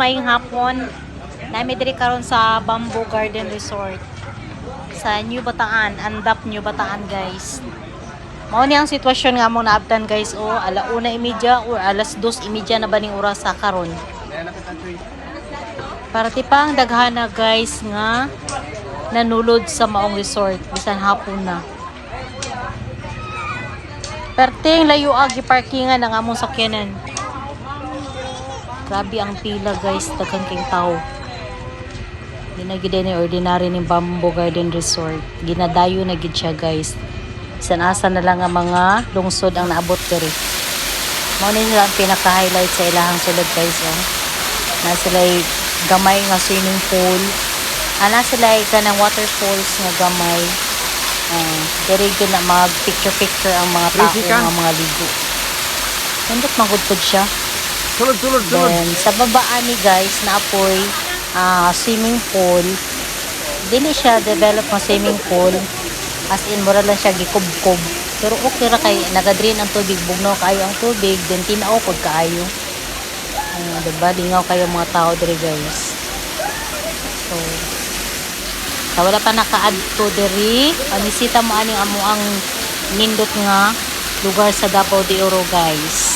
maying hapon. Nami diri karon sa Bamboo Garden Resort sa New Bataan, Andap New Bataan, guys. Mao ni ang sitwasyon nga mo naabtan guys o alauna imedya or alas dos imedya na ba ning oras sa karon. Para tipang daghana guys nga nanulod sa maong resort bisan hapon na. Perting layo agi parkingan ang among sakyanan. Grabe ang pila guys, daghang king tao. Ginagida ni ordinary ni Bamboo Garden Resort. Ginadayo na gid siya guys. Sanasa na lang ang mga lungsod ang naabot diri. Mao ni nila ang pinaka-highlight sa ilahang sulod guys oh. Na sila gamay nga swimming pool. Ana sila kanang waterfalls nga gamay. Uh, diri gyud na mag picture picture ang mga tao nga mga ligo. Nindot magudpod siya. Sulod, sulod, sulod. Then, sa babaan ni guys, naapoy ah swimming pool. Dili siya develop ng swimming pool. As in, mura lang siya gikub-kub. Pero okay ra kay nagadrain ang tubig. Bugnaw kayo ang tubig. Then, tinaw pod kaayo. Uh, diba? Lingaw kayo mga tao diri guys. So, sa wala pa naka-add to diri, panisita mo aning amo ang nindot nga lugar sa Davao de Oro guys.